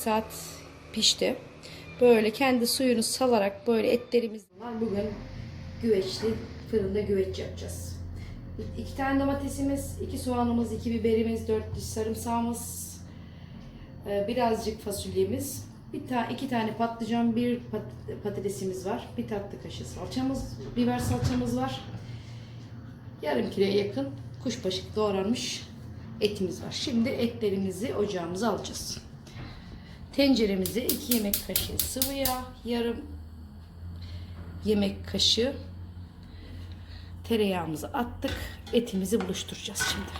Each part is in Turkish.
saat pişti. Böyle kendi suyunu salarak böyle etlerimiz var. Bugün güveçli fırında güveç yapacağız. İki tane domatesimiz, iki soğanımız, iki biberimiz, dört diş sarımsağımız, e, birazcık fasulyemiz, bir ta iki tane patlıcan, bir pat- patatesimiz var, bir tatlı kaşığı salçamız, biber salçamız var. Yarım kiloya yakın kuşbaşı doğranmış etimiz var. Şimdi etlerimizi ocağımıza alacağız. Tenceremize 2 yemek kaşığı sıvı yağ, yarım yemek kaşığı tereyağımızı attık. Etimizi buluşturacağız şimdi.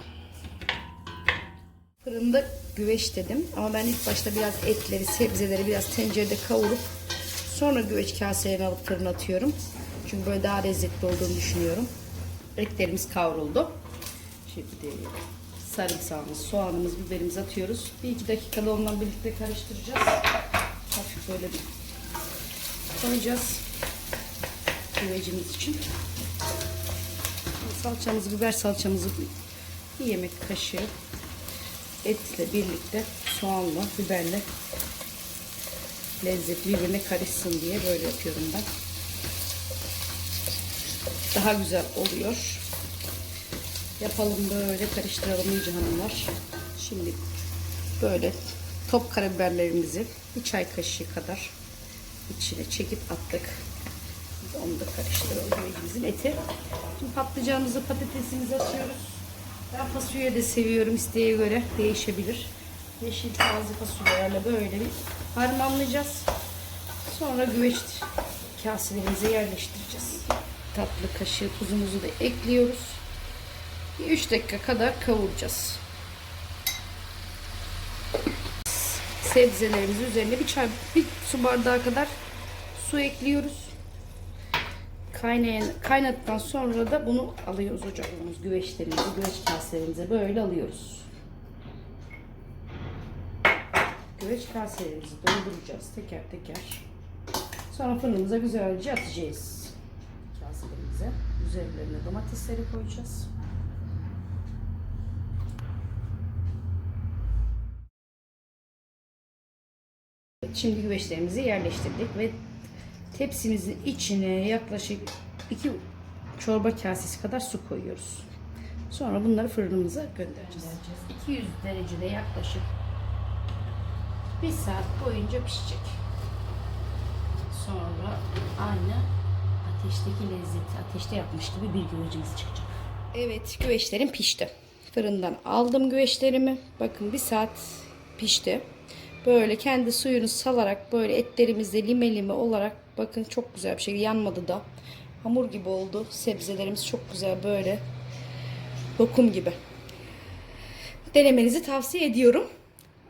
Fırında güveç dedim ama ben ilk başta biraz etleri, sebzeleri biraz tencerede kavurup sonra güveç kaselerine alıp fırına atıyorum. Çünkü böyle daha lezzetli olduğunu düşünüyorum. Etlerimiz kavruldu. Şimdi sarımsağımız, soğanımız, biberimizi atıyoruz. Bir iki dakikada ondan birlikte karıştıracağız. Hafif böyle koyacağız. Güvecimiz için. Salçamızı, biber salçamızı bir yemek kaşığı etle birlikte soğanla, biberle lezzet birbirine karışsın diye böyle yapıyorum ben. Daha güzel oluyor. Yapalım böyle karıştıralım iyice hanımlar. Şimdi böyle top karabiberlerimizi bir çay kaşığı kadar içine çekip attık. Onu da karıştıralım güvecimizin eti. Şimdi patlıcanımızı patatesimizi atıyoruz. Ben fasulye de seviyorum isteğe göre değişebilir. Yeşil taze fasulyelerle böyle bir harmanlayacağız. Sonra güveç kaselerimize yerleştireceğiz. Tatlı kaşığı tuzumuzu da ekliyoruz. 3 dakika kadar kavuracağız. Sebzelerimizi üzerine bir çay, bir su bardağı kadar su ekliyoruz. Kaynayan, kaynattıktan sonra da bunu alıyoruz ocağımız, güveçlerimizi, güveç kaselerimize böyle alıyoruz. Güveç kaselerimizi dolduracağız teker teker. Sonra fırınımıza güzelce atacağız. Kaselerimize. Üzerlerine domatesleri koyacağız. Şimdi güveçlerimizi yerleştirdik ve tepsimizin içine yaklaşık 2 çorba kasesi kadar su koyuyoruz. Sonra bunları fırınımıza göndereceğiz. 200 derecede yaklaşık 1 saat boyunca pişecek. Sonra aynı ateşteki lezzeti ateşte yapmış gibi bir güvecimiz çıkacak. Evet güveçlerim pişti. Fırından aldım güveçlerimi. Bakın bir saat pişti. Böyle kendi suyunu salarak böyle etlerimizde lime lime olarak bakın çok güzel bir şey yanmadı da. Hamur gibi oldu. Sebzelerimiz çok güzel böyle lokum gibi. Denemenizi tavsiye ediyorum.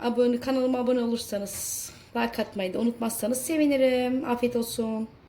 Abone kanalıma abone olursanız like atmayı da unutmazsanız sevinirim. Afiyet olsun.